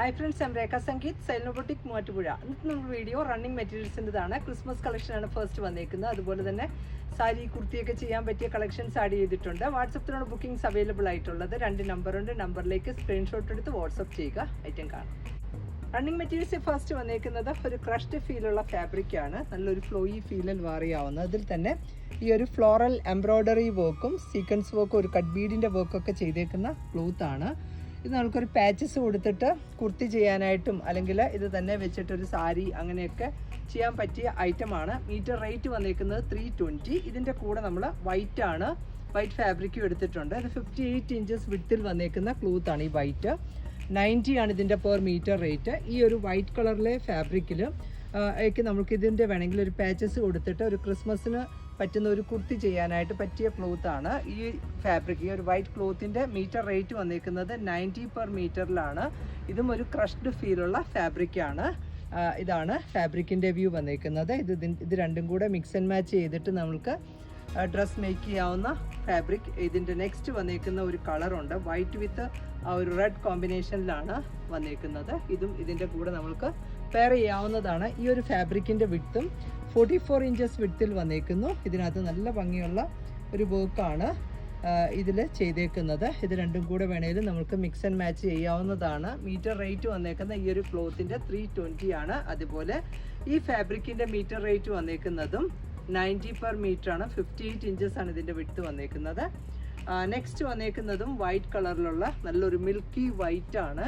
Hi friends ഞാൻ രേഖ സംഗീത് സൈനോബോട്ടിക് മൂവാറ്റുപുഴ. ഇന്നത്തെ നമ്മുടെ വീഡിയോ റണ്ണിങ് മെറ്റീരിയൽസിന്റെതാണ് ക്രിസ്മസ് കളക്ഷനാണ് ഫസ്റ്റ് വന്നേക്കുന്നത്. അതുപോലെ തന്നെ സാരി കുർത്തിയൊക്കെ ചെയ്യാൻ പറ്റിയ കളക്ഷൻസ് ആഡ് ചെയ്തിട്ടുണ്ട്. വാട്സപ്പിലാണ് ബുക്കിംഗ്സ് അവൈലബിൾ ആയിട്ടുള്ളത്. രണ്ട് നമ്പറുണ്ട് നമ്പറിലേക്ക് സ്ക്രീൻഷോട്ട് എടുത്ത് വാട്സപ്പ് ചെയ്യുക. ഐറ്റം കാണാം. റണ്ണിങ് മെറ്റീരിയൽസ് ഫസ്റ്റ് വന്നേക്കുന്നത് ഒരു ക്രഷ്ഡ് ഫീലുള്ള ഫാബ്രിക് ആണ്. നല്ലൊരു ഫ്ലോയി ഫീലിൽ വാറിയാവുന്നത് അതിൽ തന്നെ ഈ ഒരു ഫ്ലോറൽ എംബ്രോയ്ഡറി വർക്കും സീക്വൻസ് വർക്കും ഒരു കട്ട് ബീഡിന്റെ വർക്കൊക്കെ ചെയ്തേക്കുന്ന ക്ലോത്താണ് ആണ്. ഇത് നമുക്കൊരു പാച്ചസ് കൊടുത്തിട്ട് കുർത്തി ചെയ്യാനായിട്ടും അല്ലെങ്കിൽ ഇത് തന്നെ വെച്ചിട്ടൊരു സാരി അങ്ങനെയൊക്കെ ചെയ്യാൻ പറ്റിയ ഐറ്റമാണ് മീറ്റർ റേറ്റ് വന്നിരിക്കുന്നത് ത്രീ ട്വന്റി ഇതിന്റെ കൂടെ നമ്മൾ വൈറ്റ് ആണ്. വൈറ്റ് ഫാബ്രിക്കും എടുത്തിട്ടുണ്ട്. ഇത് ഫിഫ്റ്റി എയ്റ്റ് ഇഞ്ചസ് വിട്ടിൽ വന്നിരിക്കുന്ന ക്ലൂത്ത് ആണ് ഈ വൈറ്റ് നയന്റി ആണ് ഇതിന്റെ പെർ മീറ്റർ റേറ്റ് ഈ ഒരു വൈറ്റ് കളറിലെ ഫാബ്രിക്കിൽ ഒക്കെ നമുക്ക് ഇതിന്റെ വേണമെങ്കിൽ ഒരു പാച്ചസ് കൊടുത്തിട്ട് ഒരു ക്രിസ്മസിന് പറ്റുന്ന ഒരു കുർത്തി ചെയ്യാനായിട്ട് പറ്റിയ ക്ലോത്ത് ആണ്. ഈ ഫാബ്രിക് ഈ ഒരു വൈറ്റ് ക്ലോത്തിന്റെ മീറ്റർ റേറ്റ് വന്നിരിക്കുന്നത് നയന്റി പെർ മീറ്ററിലാണ് ഇതും ഒരു ക്രഷ്ഡ് ഫീലുള്ള ഫാബ്രിക്കാണ് ഇതാണ് ഫാബ്രിക്കിന്റെ വ്യൂ വന്നിരിക്കുന്നത്. ഇത് ഇത് രണ്ടും കൂടെ മിക്സ് ആൻഡ് മാച്ച് ചെയ്തിട്ട് നമുക്ക് ഡ്രസ് മേക്ക് ചെയ്യാവുന്ന ഫാബ്രിക് ഇതിന്റെ നെക്സ്റ്റ് വന്നിരിക്കുന്ന ഒരു കളറുണ്ട് വൈറ്റ് വിത്ത് ആ ഒരു റെഡ് കോമ്പിനേഷനിലാണ് വന്നിരിക്കുന്നത്. ഇതും ഇതിന്റെ കൂടെ നമ്മൾക്ക് പെയർ ചെയ്യാവുന്നതാണ് ഈ ഒരു ഫാബ്രിക്കിന്റെ വിട്ടും ഫോർട്ടി ഫോർ ഇഞ്ചസ് വിട്ടിൽ വന്നേക്കുന്നു. ഇതിനകത്ത് നല്ല ഭംഗിയുള്ള ഒരു വർക്കാണ് ഇതിൽ ചെയ്തേക്കുന്നത്. ഇത് രണ്ടും കൂടെ വേണേലും നമുക്ക് മിക്സ് ആൻഡ് മാച്ച് ചെയ്യാവുന്നതാണ്. മീറ്റർ റേറ്റ് വന്നേക്കുന്ന ഈ ഒരു ക്ലോത്തിന്റെ ത്രീ ട്വന്റി ആണ്. അതുപോലെ ഈ ഫാബ്രിക്കിന്റെ മീറ്റർ റേറ്റ് വന്നേക്കുന്നതും നയന്റി പെർ മീറ്റർ ആണ്. ഫിഫ്റ്റി എയ്റ്റ് ഇഞ്ചസ് ആണ് ഇതിന്റെ വിട്ട് വന്നേക്കുന്നത്. നെക്സ്റ്റ് വന്നേക്കുന്നതും വൈറ്റ് കളറിലുള്ള നല്ലൊരു മിൽക്കി വൈറ്റ് ആണ്.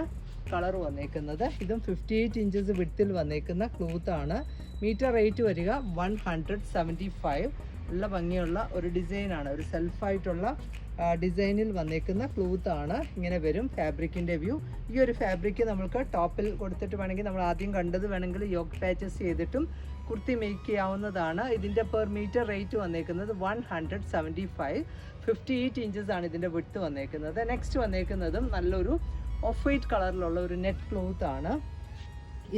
കളർ വന്നേക്കുന്നത്. ഇതും ഫിഫ്റ്റി എയ്റ്റ് ഇഞ്ചസ് വിട്ടിൽ വന്നേക്കുന്ന ക്ലോത്ത് ആണ്. മീറ്റർ റേറ്റ് വരിക വൺ ഹൺഡ്രഡ് സെവന്റി ഫൈവ് നല്ല ഭംഗിയുള്ള ഒരു ഡിസൈനാണ് ഒരു സെൽഫായിട്ടുള്ള ഡിസൈനിൽ വന്നേക്കുന്ന ക്ലൂത്ത് ആണ്. ഇങ്ങനെ വരും ഫാബ്രിക്കിന്റെ വ്യൂ ഈ ഒരു ഫാബ്രിക് നമുക്ക് ടോപ്പിൽ കൊടുത്തിട്ട് വേണമെങ്കിൽ നമ്മൾ ആദ്യം കണ്ടത് വേണമെങ്കിൽ യോക്ക് പാച്ചസ് ചെയ്തിട്ടും കുർത്തി മേക്ക് ചെയ്യാവുന്നതാണ്. ഇതിന്റെ പെർ മീറ്റർ റേറ്റ് വന്നേക്കുന്നത് one hundred seventy five fifty eight inches ആണ് ഇതിന്റെ വിട്ട് വന്നേക്കുന്നത്. നെക്സ്റ്റ് വന്നേക്കുന്നതും നല്ലൊരു ഓഫ് വൈറ്റ് കളറിലുള്ള ഒരു നെറ്റ് ക്ലോത്ത് ആണ്.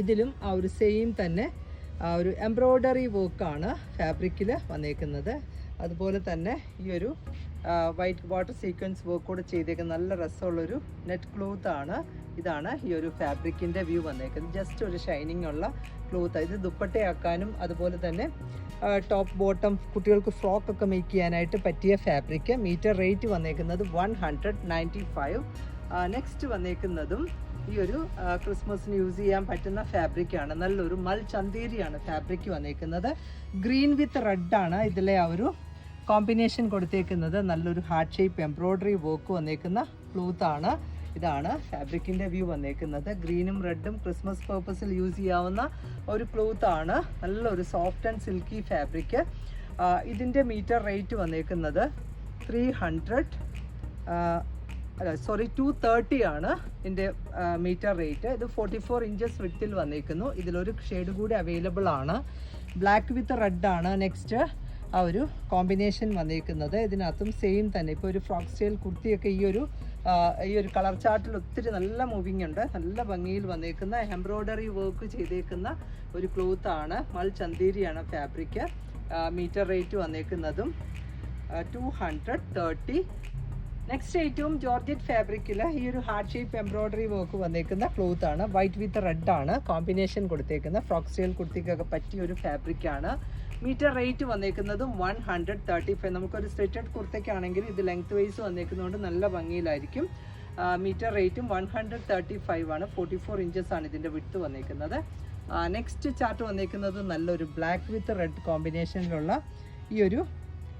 ഇതിലും ആ ഒരു സെയിം തന്നെ ആ ഒരു എംബ്രോയ്ഡറി വർക്കാണ് ഫാബ്രിക്കിൽ വന്നേക്കുന്നത്. അതുപോലെ തന്നെ ഈ ഒരു വൈറ്റ് വാട്ടർ സീക്വൻസ് വർക്ക് കൂടെ ചെയ്തേക്കുന്ന നല്ല രസമുള്ളൊരു നെറ്റ് ക്ലോത്ത് ആണ്. ഇതാണ് ഈ ഒരു ഫാബ്രിക്കിന്റെ വ്യൂ വന്നേക്കുന്നത്. ജസ്റ്റ് ഒരു ഷൈനിങ് ഉള്ള ക്ലോത്ത് ഇത് ദുപ്പട്ടയാക്കാനും അതുപോലെ തന്നെ ടോപ്പ് ബോട്ടം കുട്ടികൾക്ക് ഫ്രോക്ക് ഒക്കെ മേക്ക് ചെയ്യാനായിട്ട് പറ്റിയ ഫാബ്രിക്ക് മീറ്റർ റേറ്റ് വന്നേക്കുന്നത് one hundred ninety five next വന്നേക്കുന്നതും ഈ ഒരു ക്രിസ്മസിന് യൂസ് ചെയ്യാൻ പറ്റുന്ന ഫാബ്രിക് ആണ്. നല്ലൊരു മൽ ചന്തേരിയാണ് ഫാബ്രിക് വന്നേക്കുന്നത്. ഗ്രീൻ വിത്ത് റെഡ് ആണ് ഇതിലെ ആ ഒരു കോമ്പിനേഷൻ കൊടുത്തേക്കുന്നത്. നല്ലൊരു ഹാർട്ട് ഷേപ്പ് എംബ്രോയ്ഡറി വർക്ക് വന്നേക്കുന്ന ക്ലോത്ത് ആണ്. ഇതാണ് ഫാബ്രിക്കിന്റെ വ്യൂ വന്നേക്കുന്നത്. ഗ്രീനും റെഡും ക്രിസ്മസ് പേർപ്പസിൽ യൂസ് ചെയ്യാവുന്ന ഒരു ക്ലോത്ത് ആണ്. നല്ലൊരു സോഫ്റ്റ് ആൻഡ് സിൽക്കി ഫാബ്രിക് ഇതിന്റെ മീറ്റർ റേറ്റ് വന്നേക്കുന്നത് ത്രീ ഹൺഡ്രഡ് അല്ല സോറി ടു തേർട്ടി ആണ് ഇതിന്റെ മീറ്റർ റേറ്റ് ഇത് ഫോർട്ടി ഫോർ ഇഞ്ചസ് വിട്ടിൽ വന്നിരിക്കുന്നു ഇതിലൊരു ഷെയ്ഡ് കൂടി അവൈലബിൾ ആണ്. ബ്ലാക്ക് വിത്ത് റെഡ് ആണ് നെക്സ്റ്റ് ആ ഒരു കോമ്പിനേഷൻ വന്നിരിക്കുന്നത് ഇതിനകത്തും സെയിം തന്നെ. ഇപ്പോൾ ഒരു ഫ്രോക്ക് സ്റ്റൈൽ കുർത്തിയൊക്കെ ഈ ഒരു ഈ ഒരു കളർ ചാർട്ടിൽ ഒത്തിരി നല്ല മൂവിങ് ഉണ്ട്. നല്ല ഭംഗിയിൽ വന്നിരിക്കുന്ന എംബ്രോയ്ഡറി വർക്ക് ചെയ്തേക്കുന്ന ഒരു ക്ലോത്ത് ആണ്. മൾ ചന്തീരിയാണ് ഫാബ്രിക് മീറ്റർ റേറ്റ് വന്നേക്കുന്നതും ടു ഹൺഡ്രഡ് തേർട്ടി നെക്സ്റ്റ് ഏറ്റവും ജോർജറ്റ് ഫാബ്രിക്കിൽ ഈ ഒരു ഹാർട്ട് ഷേപ്പ് എംബ്രോയ്ഡറി വർക്ക് വന്നേക്കുന്ന ക്ലോത്ത് ആണ്. വൈറ്റ് വിത്ത് റെഡ് ആണ്. കോമ്പിനേഷൻ കൊടുത്തേക്കുന്ന ഫ്രോക്ക് സ്റ്റൈൽ കുർത്തിക്കൊക്കെ പറ്റിയ ഒരു ഫാബ്രിക് ആണ്. മീറ്റർ റേറ്റ് വന്നേക്കുന്നതും വൺ ഹൺഡ്രഡ് തേർട്ടി ഫൈവ് നമുക്കൊരു സ്ട്രെറ്റഡ് കുർത്തയ്ക്കാണെങ്കിൽ ഇത് ലെങ്ത് വൈസ് വന്നേക്കുന്നതുകൊണ്ട് നല്ല ഭംഗിയിലായിരിക്കും. മീറ്റർ റേറ്റും വൺ ഹൺഡ്രഡ് തേർട്ടി ഫൈവ് ആണ്. ഫോർട്ടി ഫോർ ഇഞ്ചസ് ആണ് ഇതിന്റെ വിട്ട് വന്നേക്കുന്നത്. നെക്സ്റ്റ് ചാർട്ട് വന്നേക്കുന്നത് നല്ലൊരു ബ്ലാക്ക് വിത്ത് റെഡ് കോമ്പിനേഷനിലുള്ള ഈ ഒരു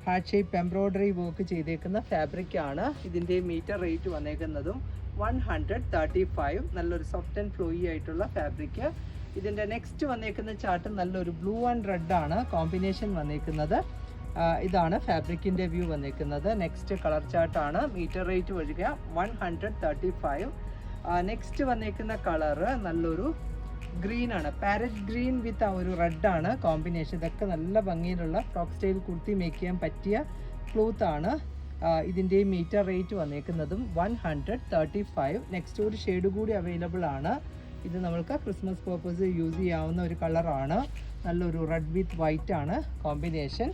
ഹാർട്ട് ഷേപ്പ് എംബ്രോയ്ഡറി വർക്ക് ചെയ്തേക്കുന്ന ഫാബ്രിക് ആണ്. ഇതിന്റെ മീറ്റർ റേറ്റ് വന്നേക്കുന്നതും വൺ ഹൺഡ്രഡ് തേർട്ടി ഫൈവ് നല്ലൊരു സോഫ്റ്റ് ആൻഡ് ഫ്ലോയി ആയിട്ടുള്ള ഫാബ്രിക് ഇതിന്റെ നെക്സ്റ്റ് വന്നേക്കുന്ന ചാർട്ട് നല്ലൊരു ബ്ലൂ ആൻഡ് റെഡ് ആണ്. കോമ്പിനേഷൻ വന്നേക്കുന്നത്. ഇതാണ് ഫാബ്രിക്കിന്റെ വ്യൂ വന്നേക്കുന്നത്. നെക്സ്റ്റ് കളർ ചാർട്ടാണ് മീറ്റർ റേറ്റ് വരിക one hundred thirty five next വന്നേക്കുന്ന കളറ് നല്ലൊരു ഗ്രീൻ ആണ്. പാരറ്റ് ഗ്രീൻ വിത്ത് ആ ഒരു റെഡ് ആണ്. കോമ്പിനേഷൻ ഇതൊക്കെ നല്ല ഭംഗിയിലുള്ള ഫ്രോക്ക് സ്റ്റൈൽ കുർത്തി മേക്ക് ചെയ്യാൻ പറ്റിയ ക്ലോത്ത് ആണ്. ഇതിന്റെ metre rate വന്നേക്കുന്നതും one hundred thirty five next ഒരു ഷെയ്ഡ് കൂടി അവൈലബിൾ ആണ്. ഇത് നമ്മൾക്ക് ക്രിസ്മസ് പർപ്പസ് യൂസ് ചെയ്യാവുന്ന ഒരു കളറാണ് നല്ലൊരു റെഡ് വിത്ത് വൈറ്റ് ആണ്. കോമ്പിനേഷൻ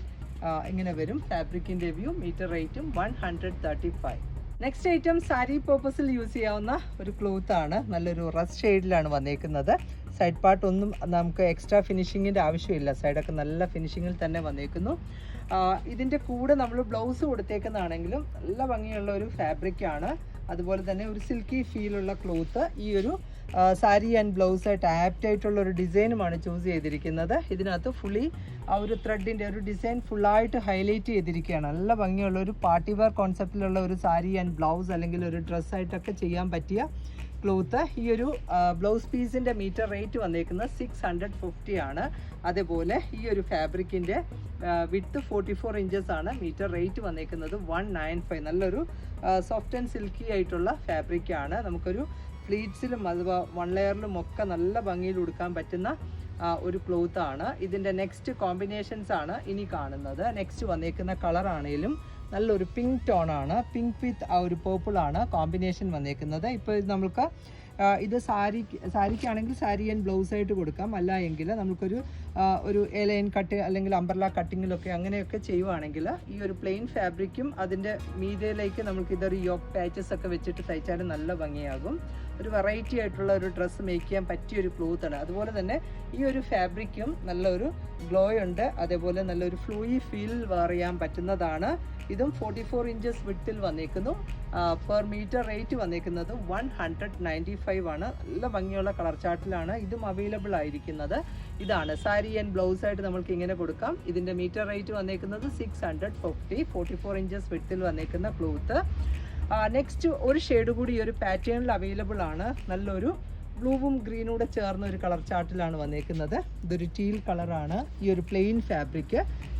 ഇങ്ങനെ വരും. ഫാബ്രിക്കിന്റെ വ്യൂ മീറ്റർ റേറ്റും one hundred thirty five next item sari പർപ്പസിൽ use ചെയ്യാവുന്ന ഒരു ക്ലോത്ത് ആണ്. നല്ലൊരു റസ് ഷെയ്ഡിലാണ് വന്നേക്കുന്നത്. സൈഡ് പാർട്ട് ഒന്നും നമുക്ക് എക്സ്ട്രാ ഫിനിഷിങ്ങിന്റെ ആവശ്യമില്ല. സൈഡൊക്കെ നല്ല ഫിനിഷിങ്ങിൽ തന്നെ വന്നേക്കുന്നു. ഇതിന്റെ കൂടെ നമ്മൾ ബ്ലൗസ് കൊടുത്തേക്കുന്നതാണെങ്കിലും നല്ല ഭംഗിയുള്ള ഒരു ഫാബ്രിക്കാണ് അതുപോലെ തന്നെ ഒരു സിൽക്കി ഫീലുള്ള ക്ലോത്ത് ഈ ഒരു സാരി ആൻഡ് ബ്ലൗസ് ആപ്റ്റ് ആയിട്ടുള്ള ഒരു ഡിസൈനുമാണ് ചൂസ് ചെയ്തിരിക്കുന്നത്. ഇതിനകത്ത് ഫുള്ളി ആ ഒരു ത്രെഡിന്റെ ഒരു ഡിസൈൻ ഫുള്ളായിട്ട് ഹൈലൈറ്റ് ചെയ്തിരിക്കുകയാണ്. നല്ല ഭംഗിയുള്ള ഒരു പാർട്ടി വെയർ കോൺസെപ്റ്റിലുള്ള ഒരു സാരി ആൻഡ് ബ്ലൗസ് അല്ലെങ്കിൽ ഒരു ഡ്രസ്സായിട്ടൊക്കെ ചെയ്യാൻ പറ്റിയ ക്ലോത്ത് ഈ ഒരു ബ്ലൗസ് പീസിന്റെ മീറ്റർ റേറ്റ് വന്നേക്കുന്നത് സിക്സ് ഹൺഡ്രഡ് ഫിഫ്റ്റി ആണ്. അതേപോലെ ഈ ഒരു ഫാബ്രിക്കിന്റെ വിത്ത് ഫോർട്ടി ഫോർ ഇഞ്ചസ് ആണ്. മീറ്റർ റേറ്റ് വന്നേക്കുന്നത് വൺ നയൻ ഫൈവ് നല്ലൊരു സോഫ്റ്റ് ആൻഡ് സിൽക്കി ആയിട്ടുള്ള ഫാബ്രിക്കാണ് നമുക്കൊരു ഫ്ലീറ്റ്സിലും അഥവാ വൺ ലെയറിലും ഒക്കെ നല്ല ഭംഗിയിൽ ഉടുക്കാൻ പറ്റുന്ന ഒരു ക്ലോത്ത് ആണ്. ഇതിന്റെ നെക്സ്റ്റ് കോമ്പിനേഷൻസ് ആണ് ഇനി കാണുന്നത്. നെക്സ്റ്റ് വന്നേക്കുന്ന കളർ ആണെങ്കിലും നല്ലൊരു പിങ്ക് ടോൺ ആണ്. പിങ്ക് വിത്ത് ആ ഒരു പേർപ്പിൾ ആണ് കോമ്പിനേഷൻ വന്നേക്കുന്നത്. ഇപ്പോൾ ഇത് നമുക്ക് ഇത് സാരി സാരിക്കാണെങ്കിൽ സാരി ആൻഡ് ബ്ലൗസ് ആയിട്ട് കൊടുക്കാം. അല്ല എങ്കിൽ നമുക്കൊരു ഒരു എലൈൻ കട്ട് അല്ലെങ്കിൽ അംബർല കട്ടിങ്ങിലൊക്കെ അങ്ങനെയൊക്കെ ചെയ്യുവാണെങ്കിൽ ഈ ഒരു പ്ലെയിൻ ഫാബ്രിക്കും അതിന്റെ മീതയിലേക്ക് നമുക്ക് ഇതൊരു യോക്ക് പാച്ചസ് ഒക്കെ വെച്ചിട്ട് തയ്ച്ചാലും നല്ല ഭംഗിയാകും. ഒരു വെറൈറ്റി ആയിട്ടുള്ള ഒരു ഡ്രസ്സ് മേക്ക് ചെയ്യാൻ പറ്റിയ ഒരു ക്ലോത്ത് ആണ്. അതുപോലെ തന്നെ ഈ ഒരു ഫാബ്രിക്കും നല്ലൊരു ഗ്ലോ ഉണ്ട്. അതേപോലെ നല്ലൊരു ഫ്ലൂയി ഫീൽ ചെയ്യാൻ പറ്റുന്നതാണ്. ഇതും ഫോർട്ടി ഫോർ ഇഞ്ചസ് വിട്ടിൽ വന്നേക്കുന്നു പെർ മീറ്റർ റേറ്റ് വന്നേക്കുന്നത് വൺ ഹൺഡ്രഡ് നയന്റി ഫൈവ് ആണ്. നല്ല ഭംഗിയുള്ള കളർ ചാർട്ടിലാണ് ഇതും അവൈലബിൾ ആയിരിക്കുന്നത്. ഇതാണ് സാരി ആൻഡ് ബ്ലൗസ് ആയിട്ട് നമ്മൾക്ക് ഇങ്ങനെ കൊടുക്കാം. ഇതിന്റെ മീറ്റർ റേറ്റ് വന്നേക്കുന്നത് six hundred fifty forty four inches വിട്ടിൽ വന്നേക്കുന്ന ക്ലോത്ത് നെക്സ്റ്റ് ഒരു ഷെയ്ഡ് കൂടി ഈ ഒരു പാറ്റേണിൽ അവൈലബിൾ ആണ്. നല്ലൊരു ബ്ലൂവും ഗ്രീനും കൂടെ ചേർന്ന ഒരു കളർ ചാർട്ടിലാണ് വന്നേക്കുന്നത്. ഇതൊരു ടീൽ കളറാണ് ഈ ഒരു പ്ലെയിൻ ഫാബ്രിക്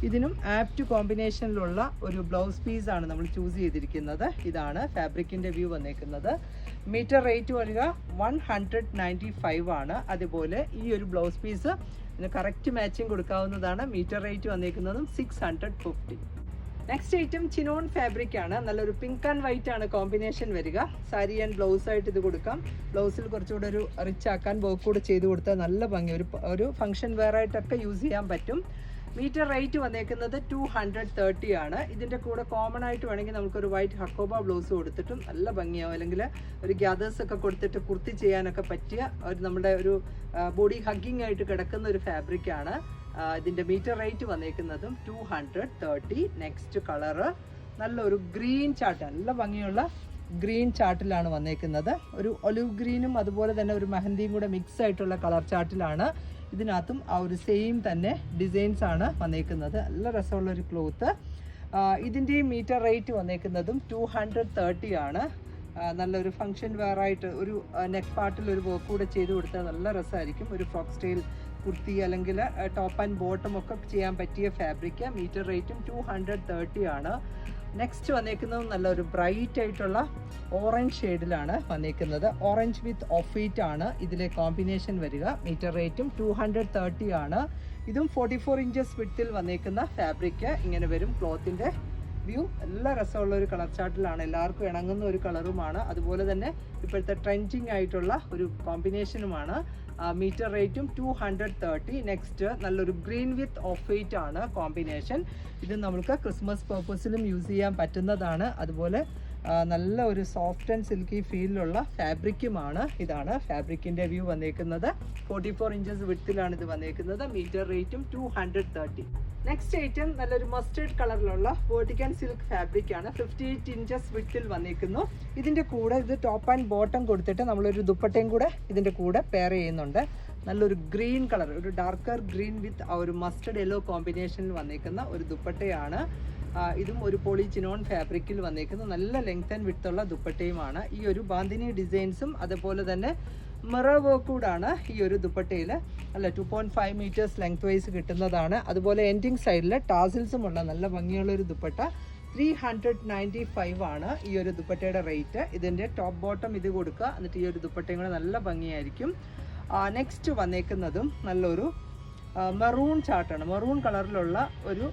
ഇതിനും ആപ്റ്റ് കോമ്പിനേഷനിലുള്ള ഒരു ബ്ലൗസ് പീസ് ആണ് നമ്മൾ ചൂസ് ചെയ്തിരിക്കുന്നത്. ഇതാണ് ഫാബ്രിക്കിന്റെ വ്യൂ വന്നേക്കുന്നത്. മീറ്റർ റേറ്റ് വരിക വൺ ഹൺഡ്രഡ് നയന്റി ഫൈവ് ആണ്. അതുപോലെ ഈ ഒരു ബ്ലൗസ് പീസ് കറക്റ്റ് മാച്ചിങ് കൊടുക്കാവുന്നതാണ്. Metre rate വന്നേക്കുന്നതും six hundred fifty next item chinon fabric ആണ്. നല്ലൊരു പിങ്ക് ആൻഡ് വൈറ്റ് ആണ് കോമ്പിനേഷൻ വരിക. സാരി ആൻഡ് ബ്ലൗസ് ആയിട്ട് ഇത് കൊടുക്കാം. ബ്ലൗസിൽ കുറച്ചുകൂടെ ഒരു റിച്ച് ആക്കാൻ വർക്ക് കൂടെ ചെയ്ത് കൊടുത്താൽ നല്ല ഭംഗി. ഒരു ഒരു ഫംഗ്ഷൻ വെയർ ആയിട്ടൊക്കെ യൂസ് ചെയ്യാൻ പറ്റും. മീറ്റർ റേറ്റ് വന്നേക്കുന്നത് ടു ഹൺഡ്രഡ് തേർട്ടി ആണ്. ഇതിന്റെ കൂടെ കോമൺ ആയിട്ട് വേണമെങ്കിൽ നമുക്കൊരു വൈറ്റ് ഹക്കോബ ബ്ലൗസ് കൊടുത്തിട്ടും നല്ല ഭംഗിയാവും. അല്ലെങ്കിൽ ഒരു ഗ്യാദേഴ്സ് ഒക്കെ കൊടുത്തിട്ട് കുർത്തി ചെയ്യാനൊക്കെ പറ്റിയ ഒരു നമ്മുടെ ഒരു ബോഡി ഹഗ്ഗിങ് ആയിട്ട് കിടക്കുന്ന ഒരു ഫാബ്രിക്കാണ് ഇതിന്റെ metre rate വന്നേക്കുന്നതും two hundred thirty next colour നല്ലൊരു ഗ്രീൻ ചാർട്ട് നല്ല ഭംഗിയുള്ള ഗ്രീൻ ചാർട്ടിലാണ് വന്നേക്കുന്നത്. ഒരു ഒലിവ് ഗ്രീനും അതുപോലെ തന്നെ ഒരു മെഹന്തിയും കൂടെ മിക്സ് ആയിട്ടുള്ള കളർ ചാർട്ടിലാണ് ഇതിനകത്തും ആ ഒരു സെയിം തന്നെ ഡിസൈൻസ് ആണ് വന്നേക്കുന്നത്. നല്ല രസമുള്ള ഒരു ക്ലോത്ത് ഇതിന്റെയും മീറ്റർ റേറ്റ് വന്നേക്കുന്നതും ടു ഹൺഡ്രഡ് തേർട്ടി ആണ്. നല്ലൊരു ഫങ്ഷൻ വെയറായിട്ട് ഒരു നെക്ക് പാർട്ടിൽ ഒരു വർക്ക് കൂടെ ചെയ്ത് കൊടുത്താൽ നല്ല രസമായിരിക്കും. ഒരു ഫ്രോക്ക് സ്റ്റൈൽ കുർത്തി അല്ലെങ്കിൽ ടോപ്പ് ആൻഡ് ബോട്ടം ഒക്കെ ചെയ്യാൻ പറ്റിയ ഫാബ്രിക് മീറ്റർ റേറ്റും ടു ഹൺഡ്രഡ് തേർട്ടി ആണ്. നെക്സ്റ്റ് വന്നേക്കുന്നത് നല്ലൊരു ബ്രൈറ്റ് ആയിട്ടുള്ള ഓറഞ്ച് ഷെയ്ഡിലാണ് വന്നേക്കുന്നത്. ഓറഞ്ച് വിത്ത് ഓഫ് വൈറ്റ് ആണ് ഇതിലെ കോമ്പിനേഷൻ വരിക. മീറ്റർ റേറ്റും ടു ഹൺഡ്രഡ് തേർട്ടി ആണ്. ഇതും ഫോർട്ടി ഫോർ ഇഞ്ചസ് വിട്ടിൽ വന്നേക്കുന്ന ഫാബ്രിക് ഇങ്ങനെ വരും ക്ലോത്തിന്റെ വ്യൂ നല്ല രസമുള്ള ഒരു കളർ ചാർട്ടിലാണ് എല്ലാവർക്കും ഇണങ്ങുന്ന ഒരു കളറുമാണ് അതുപോലെ തന്നെ ഇപ്പോഴത്തെ ട്രെൻഡിങ് ആയിട്ടുള്ള ഒരു കോമ്പിനേഷനുമാണ് മീറ്റർ റേറ്റും ടു ഹൺഡ്രഡ് തേർട്ടി നെക്സ്റ്റ് നല്ലൊരു ഗ്രീൻ വിത്ത് ഓഫ് വൈറ്റ് ആണ് കോമ്പിനേഷൻ. ഇത് നമുക്ക് ക്രിസ്മസ് പർപ്പസിലും യൂസ് ചെയ്യാൻ പറ്റുന്നതാണ്. അതുപോലെ നല്ല ഒരു സോഫ്റ്റ് ആൻഡ് സിൽക്കി ഫീലിലുള്ള ഫാബ്രിക്കുമാണ് ഇതാണ്. ഫാബ്രിക്കിന്റെ വ്യൂ വന്നേക്കുന്നത്. ഫോർട്ടി ഫോർ ഇഞ്ചസ് വിട്ടിലാണ് ഇത് വന്നേക്കുന്നത്. മീറ്റർ റേറ്റും two hundred thirty next item നല്ലൊരു മസ്റ്റേർഡ് കളറിലുള്ള വേർട്ടിക്കൻ സിൽക്ക് ഫാബ്രിക് ആണ്. ഫിഫ്റ്റി എയ്റ്റ് ഇഞ്ചസ് വിട്ടിൽ വന്നിരിക്കുന്നു ഇതിന്റെ കൂടെ ഇത് ടോപ്പ് ആൻഡ് ബോട്ടം കൊടുത്തിട്ട് നമ്മളൊരു ദുപ്പട്ടയും കൂടെ ഇതിന്റെ കൂടെ പെയർ ചെയ്യുന്നുണ്ട്. നല്ലൊരു ഗ്രീൻ കളർ ഒരു ഡാർക്കർ ഗ്രീൻ വിത്ത് ആ ഒരു മസ്റ്റർഡ് യെല്ലോ കോമ്പിനേഷനിൽ വന്നിരിക്കുന്ന ഒരു ദുപ്പട്ടയാണ്. ഇതും ഒരു പോളിച്ചിനോൺ ഫാബ്രിക്കിൽ വന്നേക്കുന്ന. നല്ല ലെങ്ത് ആൻഡ് വിട്ടുള്ള ദുപ്പട്ടയുമാണ്. ഈ ഒരു ബാന്തിനി ഡിസൈൻസും അതുപോലെ തന്നെ മിറർ വർക്ക് കൂടാണ് ഈ ഒരു ദുപ്പട്ടയിൽ അല്ല two point five metres length wise കിട്ടുന്നതാണ്. അതുപോലെ എൻഡിങ് സൈഡിൽ ടാസിൽസും ഉള്ള നല്ല ഭംഗിയുള്ള ഒരു ദുപ്പട്ട. ത്രീ ഹൺഡ്രഡ് നയന്റി ഫൈവ് ആണ് ഈ ഒരു ദുപ്പട്ടയുടെ റേറ്റ് ഇതിന്റെ ടോപ്പ് ബോട്ടം ഇത് കൊടുക്കുക. എന്നിട്ട് ഈ ഒരു ദുപ്പട്ടയും കൂടെ നല്ല ഭംഗിയായിരിക്കും. നെക്സ്റ്റ് വന്നേക്കുന്നതും നല്ലൊരു മെറൂൺ ചാർട്ടാണ് മെറൂൺ കളറിലുള്ള ഒരു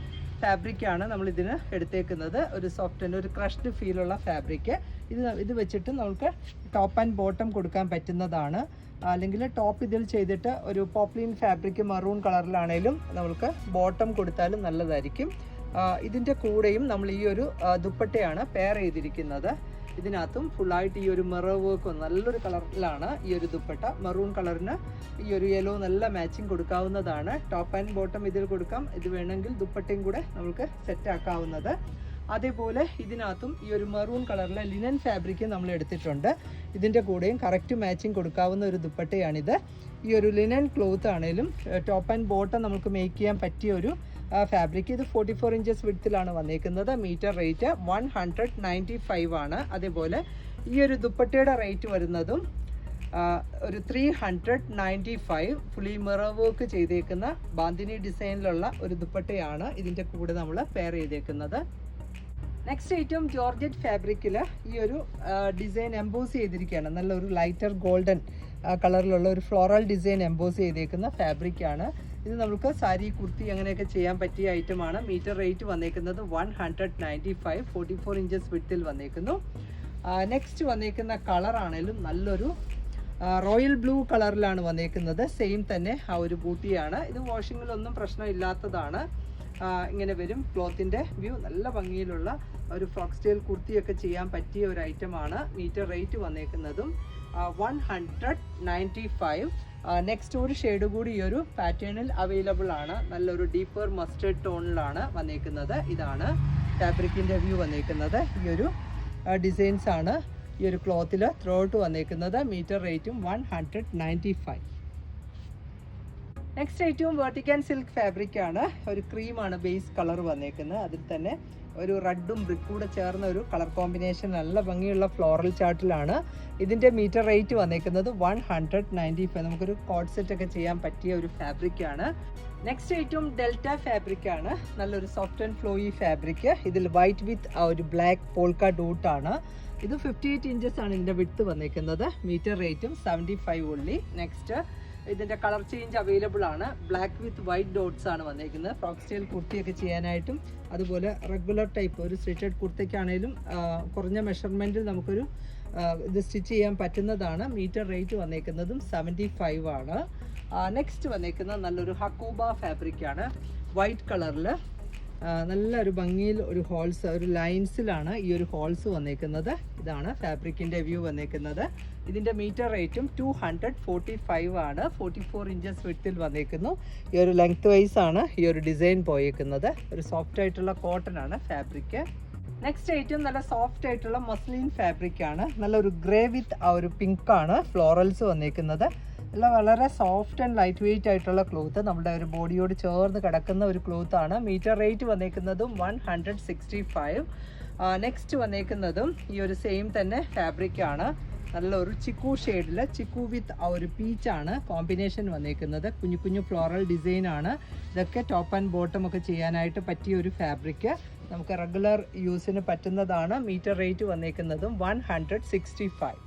ഫാബ്രിക്കാണ് നമ്മൾ ഇതിന് എടുത്തേക്കുന്നത്. ഒരു സോഫ്റ്റ് ആൻഡ് ഒരു ക്രഷ്ഡ് ഫീലുള്ള ഫാബ്രിക് ഇത് ഇത് വെച്ചിട്ട് നമുക്ക് ടോപ്പ് ആൻഡ് ബോട്ടം കൊടുക്കാൻ പറ്റുന്നതാണ്. അല്ലെങ്കിൽ ടോപ്പ് ഇതിൽ ചെയ്തിട്ട് ഒരു പോപ്ലിൻ ഫാബ്രിക് മറൂൺ കളറിലാണേലും നമുക്ക് ബോട്ടം കൊടുത്താലും നല്ലതായിരിക്കും. ഇതിന്റെ കൂടെയും നമ്മൾ ഈ ഒരു ദുപ്പട്ടയാണ് പെയർ ചെയ്തിരിക്കുന്നത്. ഇതിനകത്തും ഫുള്ളായിട്ട് ഈ ഒരു മെറോ വർക്ക് നല്ലൊരു കളറിലാണ് ഈ ഒരു ദുപ്പട്ട. മെറൂൺ കളറിന് ഈ ഒരു യെല്ലോ നല്ല മാച്ചിങ് കൊടുക്കാവുന്നതാണ്. ടോപ്പ് ആൻഡ് ബോട്ടം ഇതിൽ കൊടുക്കാം. ഇത് വേണമെങ്കിൽ ദുപ്പട്ടയും കൂടെ നമുക്ക് സെറ്റ് ആക്കാവുന്നത്. അതേപോലെ ഇതിനകത്തും ഈ ഒരു മെറൂൺ കളറിലെ ലിനൻ ഫാബ്രിക് നമ്മൾ എടുത്തിട്ടുണ്ട്. ഇതിന്റെ കൂടെയും കറക്റ്റ് മാച്ചിങ് കൊടുക്കാവുന്ന ഒരു ദുപ്പട്ടയാണിത്. ഈ ഒരു ലിനൻ ക്ലോത്ത് ആണെങ്കിലും ടോപ്പ് ആൻഡ് ബോട്ടം നമുക്ക് മേക്ക് ചെയ്യാൻ പറ്റിയ ഒരു ഫാബ്രിക് ഇത് ഫോർട്ടി ഫോർ ഇഞ്ചസ് വിഡ്ത്തിലാണ് വന്നേക്കുന്നത്. Metre rate one hundred ninety five ആണ്. അതേപോലെ ഈ ഒരു ദുപ്പട്ടയുടെ റേറ്റ് വരുന്നതും ഒരു three hundred ninety five fully mirror work ചെയ്തേക്കുന്ന ബാന്തിനി ഡിസൈനിലുള്ള ഒരു ദുപ്പട്ടയാണ് ഇതിന്റെ കൂടെ നമ്മൾ പെയർ ചെയ്തേക്കുന്നത്. നെക്സ്റ്റ് ഐറ്റം ജോർജറ്റ് ഫാബ്രിക്കിൽ ഈ ഒരു ഡിസൈൻ എംബോസ് ചെയ്തിരിക്കുകയാണ്. നല്ലൊരു ലൈറ്റർ ഗോൾഡൻ കളറിലുള്ള ഒരു ഫ്ലോറൽ ഡിസൈൻ എംബോസ് ചെയ്തേക്കുന്ന ഫാബ്രിക്കാണ് ഇത് നമുക്ക് സാരി കുർത്തി അങ്ങനെയൊക്കെ ചെയ്യാൻ പറ്റിയ ഐറ്റമാണ് മീറ്റർ റേറ്റ് വന്നേക്കുന്നത് one hundred ninety five forty four inches വിട്ടിൽ വന്നേക്കുന്നു നെക്സ്റ്റ് വന്നേക്കുന്ന കളർ ആണെങ്കിലും നല്ലൊരു റോയൽ ബ്ലൂ കളറിലാണ് വന്നേക്കുന്നത്. സെയിം തന്നെ ആ ഒരു ബൂട്ടിയാണ്. ഇത് വാഷിങ്ങിലൊന്നും പ്രശ്നമില്ലാത്തതാണ്. ഇങ്ങനെ വരും. ക്ലോത്തിന്റെ വ്യൂ നല്ല ഭംഗിയിലുള്ള ഒരു ഫ്രോക്ക് സ്റ്റൈൽ കുർത്തിയൊക്കെ ചെയ്യാൻ പറ്റിയ ഒരു ഐറ്റമാണ് metre rate വന്നേക്കുന്നതും. One hundred ninety five next ഒരു ഷെയ്ഡ് കൂടി ഈ ഒരു പാറ്റേണിൽ അവൈലബിൾ ആണ്. നല്ലൊരു ഡീപ്പർ മസ്റ്റേർഡ് ടോണിലാണ് വന്നേക്കുന്നത്. ഇതാണ് ഫാബ്രിക്കിന്റെ വ്യൂ വന്നേക്കുന്നത്. ഈ ഒരു ഡിസൈൻസ് ആണ് ഈ ഒരു ക്ലോത്തിൽ ത്രൂ ഔട്ട് വന്നേക്കുന്നത്. മീറ്റർ റേറ്റും one hundred ninety five next ഐറ്റവും വേർട്ടിക്കൻ സിൽക്ക് ഫാബ്രിക് ആണ്. ഒരു ക്രീമാണ് ബേസ് കളർ വന്നേക്കുന്നത്. അതിൽ തന്നെ ഒരു റെഡും ബ്രിക്കൂടെ കൂടെ ചേർന്ന ഒരു കളർ കോമ്പിനേഷൻ നല്ല ഭംഗിയുള്ള ഫ്ലോറൽ ചാർട്ടിലാണ് ഇതിന്റെ മീറ്റർ റേറ്റ് വന്നേക്കുന്നത് വൺ ഹൺഡ്രഡ് നയന്റി ഫൈവ് നമുക്കൊരു കോഡ് സെറ്റ് ഒക്കെ ചെയ്യാൻ പറ്റിയ ഒരു ഫാബ്രിക് ആണ്. നെക്സ്റ്റ് ഐറ്റവും ഡെൽറ്റ ഫാബ്രിക് ആണ്. നല്ലൊരു സോഫ്റ്റ് ആൻഡ് ഫ്ലോയി ഫാബ്രിക് ഇതിൽ വൈറ്റ് വിത്ത് ഒരു ബ്ലാക്ക് പോൾക്ക ഡോട്ട് ആണ്. ഇത് ഫിഫ്റ്റി എയ്റ്റ് ഇഞ്ചസ് ആണ് ഇതിന്റെ വിട്ട് വന്നേക്കുന്നത്. മീറ്റർ റേറ്റും സെവന്റി ഫൈവ് ഉള്ളി നെക്സ്റ്റ് ഇതിന്റെ കളർ ചേഞ്ച് അവൈലബിൾ ആണ്. ബ്ലാക്ക് വിത്ത് വൈറ്റ് ഡോട്ട്സ് ആണ് വന്നിരിക്കുന്നത് ഫ്രോക്ക് സ്റ്റൈൽ കുർത്തിയൊക്കെ ചെയ്യാനായിട്ടും അതുപോലെ റെഗുലർ ടൈപ്പ് ഒരു സ്റ്റിച്ചഡ് കുർത്തിക്കാണേലും കുറഞ്ഞ മെഷർമെന്റിൽ നമുക്കൊരു ഇത് സ്റ്റിച്ച് ചെയ്യാൻ പറ്റുന്നതാണ്. മീറ്റർ റേറ്റ് വന്നേക്കുന്നതും സെവന്റി ഫൈവ് ആണ് നെക്സ്റ്റ് വന്നേക്കുന്നത് നല്ലൊരു ഹക്കൂബ ഫാബ്രിക് ആണ്. വൈറ്റ് കളറിൽ നല്ലൊരു ഭംഗിയിൽ ഒരു ഹോൾസ് ഒരു ലൈൻസിലാണ് ഈ ഒരു ഹോൾസ് വന്നേക്കുന്നത്. ഇതാണ് ഫാബ്രിക്കിന്റെ വ്യൂ വന്നേക്കുന്നത്. ഇതിന്റെ മീറ്റർ റേറ്റും ടു ഹൺഡ്രഡ് ഫോർട്ടി ഫൈവ് ആണ്. ഫോർട്ടി ഫോർ ഇഞ്ചസ് വിട്ടിൽ വന്നേക്കുന്നു. ഈ ഒരു ലെങ്ത് വൈസ് ആണ് ഈ ഒരു ഡിസൈൻ പോയേക്കുന്നത്. ഒരു സോഫ്റ്റ് ആയിട്ടുള്ള കോട്ടൺ ആണ് ഫാബ്രിക് നെക്സ്റ്റ് ഏറ്റവും നല്ല സോഫ്റ്റ് ആയിട്ടുള്ള മസ്ലിൻ ഫാബ്രിക് ആണ്. നല്ലൊരു ഗ്രേ വിത്ത് ആ ഒരു പിങ്ക് ആണ്. ഫ്ലോറൽസ് വന്നേക്കുന്നത്. എല്ലാം വളരെ സോഫ്റ്റ് ആൻഡ് ലൈറ്റ് വെയിറ്റ് ആയിട്ടുള്ള ക്ലോത്ത് നമ്മുടെ ഒരു ബോഡിയോട് ചേർന്ന് കിടക്കുന്ന ഒരു ക്ലോത്ത് ആണ്. Metre rate വന്നേക്കുന്നതും one hundred sixty five next വന്നേക്കുന്നതും ഈ ഒരു സെയിം തന്നെ ഫാബ്രിക് ആണ്. നല്ലൊരു ചിക്കു ഷെയ്ഡിൽ ചിക്കു വിത്ത് ആ ഒരു പീച്ചാണ് കോമ്പിനേഷൻ വന്നേക്കുന്നത്. കുഞ്ഞു കുഞ്ഞു ഫ്ലോറൽ ഡിസൈൻ ആണ്. ഇതൊക്കെ ടോപ്പ് ആൻഡ് ബോട്ടം ഒക്കെ ചെയ്യാനായിട്ട് പറ്റിയ ഒരു ഫാബ്രിക് നമുക്ക് റെഗുലർ യൂസിന് പറ്റുന്നതാണ്. Metre rate വന്നേക്കുന്നതും one hundred sixty five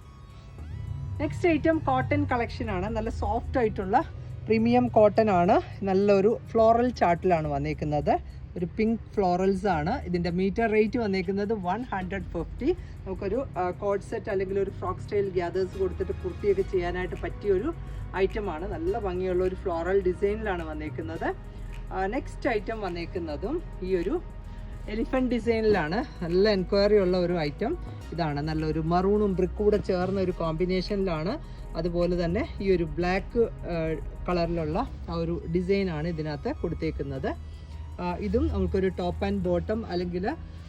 next item cotton collection ആണ്. നല്ല സോഫ്റ്റ് ആയിട്ടുള്ള പ്രീമിയം കോട്ടൺ ആണ്. നല്ലൊരു ഫ്ലോറൽ ചാർട്ടിലാണ് വന്നേക്കുന്നത്. ഒരു പിങ്ക് ഫ്ലോറൽസ് ആണ്. ഇതിന്റെ മീറ്റർ റേറ്റ് വന്നേക്കുന്നത് വൺ ഹൺഡ്രഡ് ഫിഫ്റ്റി നമുക്കൊരു കോഡ് സെറ്റ് അല്ലെങ്കിൽ ഒരു ഫ്രോക്ക് സ്റ്റൈൽ ഗ്യാദേഴ്സ് കൊടുത്തിട്ട് കുർത്തിയൊക്കെ ചെയ്യാനായിട്ട് പറ്റിയ ഒരു ഐറ്റമാണ് നല്ല ഭംഗിയുള്ള ഒരു ഫ്ലോറൽ ഡിസൈനിലാണ് വന്നേക്കുന്നത്. നെക്സ്റ്റ് ഐറ്റം വന്നേക്കുന്നതും ഈ ഒരു എലിഫന്റ് ഡിസൈനിലാണ് നല്ല എൻക്വയറി ഉള്ള ഒരു ഐറ്റം ഇതാണ് നല്ലൊരു മറൂണും ബ്രിക്കും കൂടെ ചേർന്ന ഒരു കോമ്പിനേഷനിലാണ് അതുപോലെ തന്നെ ഈ ഒരു ബ്ലാക്ക് കളറിലുള്ള ആ ഒരു ഡിസൈനാണ് ഇതിനകത്ത് കൊടുത്തേക്കുന്നത്. ഇതും നമുക്കൊരു ടോപ്പ് ആൻഡ് ബോട്ടം അല്ലെങ്കിൽ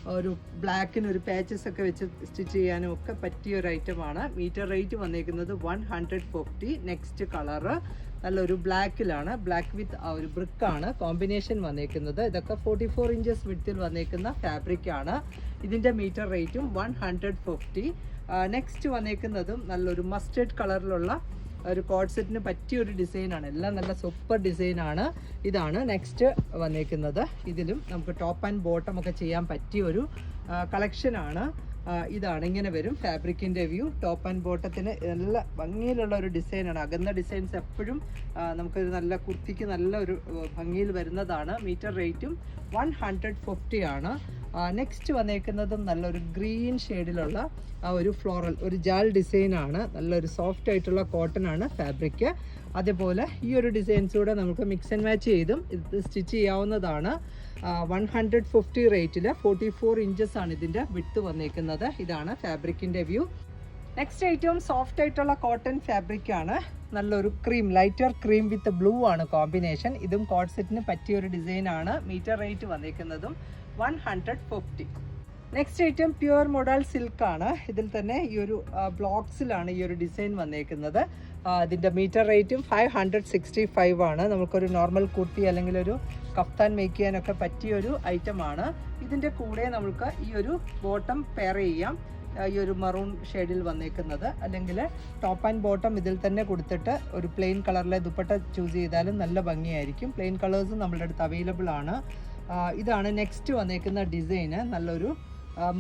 ഒരു ബ്ലാക്കിന് ഒരു പാച്ചസ് ഒക്കെ വെച്ച് സ്റ്റിച്ച് ചെയ്യാനും ഒക്കെ പറ്റിയ ഒരു ഐറ്റമാണ് മീറ്റർ റേറ്റ് വന്നേക്കുന്നത് വൺ ഹൺഡ്രഡ് നെക്സ്റ്റ് കളറ് നല്ലൊരു ബ്ലാക്കിലാണ്. ബ്ലാക്ക് വിത്ത് ആ ഒരു ബ്രിക്കാണ്. കോമ്പിനേഷൻ വന്നേക്കുന്നത്. ഇതൊക്കെ ഫോർട്ടി ഫോർ ഇഞ്ചസ് വിഡ്ത്തിൽ വന്നേക്കുന്ന ഫാബ്രിക് ആണ്. ഇതിന്റെ മീറ്റർ റേറ്റും വൺ ഹൺഡ്രഡ് ഫിഫ്റ്റി നെക്സ്റ്റ് വന്നേക്കുന്നതും നല്ലൊരു മസ്റ്റേഡ് കളറിലുള്ള ഒരു കോഡ് സെറ്റിന് പറ്റിയ ഒരു ഡിസൈനാണ് എല്ലാം നല്ല സൂപ്പർ ഡിസൈനാണ് ഇതാണ് നെക്സ്റ്റ് വന്നേക്കുന്നത്. ഇതിലും നമുക്ക് ടോപ്പ് ആൻഡ് ബോട്ടം ഒക്കെ ചെയ്യാൻ പറ്റിയ ഒരു കളക്ഷനാണ് ഇതാണ്. ഇങ്ങനെ വരും. ഫാബ്രിക്കിന്റെ വ്യൂ ടോപ്പ് ആൻഡ് ബോട്ടത്തിന് നല്ല ഭംഗിയിലുള്ള ഒരു ഡിസൈനാണ്. അകന്ന ഡിസൈൻസ് എപ്പോഴും നമുക്ക് നമുക്കൊരു നല്ല കുർത്തിക്ക് നല്ല ഒരു ഭംഗിയിൽ വരുന്നതാണ്. മീറ്റർ റേറ്റും വൺ ഹൺഡ്രഡ് ഫിഫ്റ്റി ആണ്. നെക്സ്റ്റ് വന്നേക്കുന്നതും നല്ലൊരു ഗ്രീൻ ഷെയ്ഡിലുള്ള ആ ഒരു ഫ്ലോറൽ ഒരു ജാൽ ഡിസൈനാണ്. നല്ലൊരു സോഫ്റ്റ് ആയിട്ടുള്ള കോട്ടൺ ആണ് ഫാബ്രിക് അതേപോലെ ഈ ഒരു ഡിസൈൻസ് കൂടെ നമുക്ക് മിക്സ് ആൻഡ് മാച്ച് ചെയ്തും ഇത് സ്റ്റിച്ച് ചെയ്യാവുന്നതാണ്. വൺ ഹൺഡ്രഡ് ഫിഫ്റ്റി റേറ്റിൽ ഫോർട്ടി ഫോർ ഇഞ്ചസ് ആണ് ഇതിന്റെ വിട്ട് വന്നിരിക്കുന്നത് ഇതാണ് ഫാബ്രിക്കിന്റെ വ്യൂ നെക്സ്റ്റ് ഐറ്റം സോഫ്റ്റ് ആയിട്ടുള്ള കോട്ടൺ ഫാബ്രിക് ആണ്. നല്ലൊരു cream lighter cream with blue ആണ് കോമ്പിനേഷൻ ഇതും കോട്ട് സെറ്റിന് പറ്റിയ ഒരു ഡിസൈൻ ആണ്. Metre rate വന്നിരിക്കുന്നതും one hundred fifty next item pure modal സിൽക്കാണ് ഇതിൽ തന്നെ ഈ ഒരു ബ്ലോക്സിലാണ് ഈ ഒരു ഡിസൈൻ വന്നേക്കുന്നത്. ആ, ഇതിന്റെ മീറ്റർ റേറ്റും ഫൈവ് ഹൺഡ്രഡ് സിക്സ്റ്റി ഫൈവ് ആണ്. നമുക്കൊരു നോർമൽ കുർത്തി അല്ലെങ്കിൽ ഒരു കഫ്താൻ മേക്ക് ചെയ്യാനൊക്കെ പറ്റിയ ഒരു ഐറ്റം ആണ്. ഇതിന്റെ കൂടെ നമുക്ക് ഈ ഒരു ബോട്ടം പെയർ ചെയ്യാം. ഈ ഒരു മറൂൺ ഷെയ്ഡിൽ വന്നേക്കുന്നത്. അല്ലെങ്കിൽ ടോപ്പ് ആൻഡ് ബോട്ടം ഇതിൽ തന്നെ കൊടുത്തിട്ട് ഒരു പ്ലെയിൻ കളറിലെ ദുപ്പട്ട ചൂസ് ചെയ്താലും നല്ല ഭംഗിയായിരിക്കും. പ്ലെയിൻ കളേഴ്സ് നമ്മുടെ അടുത്ത് അവൈലബിൾ ആണ്. ഇതാണ് നെക്സ്റ്റ് വന്നേക്കുന്ന ഡിസൈന് നല്ലൊരു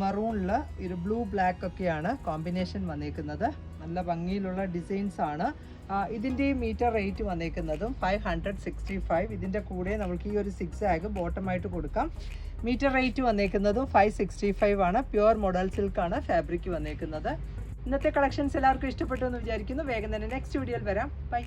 മറൂണിൽ ഒരു ബ്ലൂ ബ്ലാക്ക് ഒക്കെയാണ് കോമ്പിനേഷൻ വന്നേക്കുന്നത്. നല്ല ഭംഗിയിലുള്ള ഡിസൈൻസ് ആണ്. ഇതിന്റെ മീറ്റർ റേറ്റ് വന്നേക്കുന്നതും ഫൈവ് ഹൺഡ്രഡ് സിക്സ്റ്റി ഫൈവ് ഇതിന്റെ കൂടെ നമുക്ക് ഈ ഒരു സിക്സ് ആഗ് ബോട്ടമായിട്ട് കൊടുക്കാം. മീറ്റർ റേറ്റ് വന്നേക്കുന്നതും ഫൈവ് സിക്സ്റ്റി ഫൈവ് ആണ്. പ്യുവർ മോഡൽ സിൽക്കാണ് ഫാബ്രിക് വന്നേക്കുന്നത്. ഇന്നത്തെ കളക്ഷൻസ് എല്ലാവർക്കും ഇഷ്ടപ്പെട്ടു എന്ന് വിചാരിക്കുന്നു. വേഗം തന്നെ നെക്സ്റ്റ് വീഡിയോയിൽ വരാം. ബൈ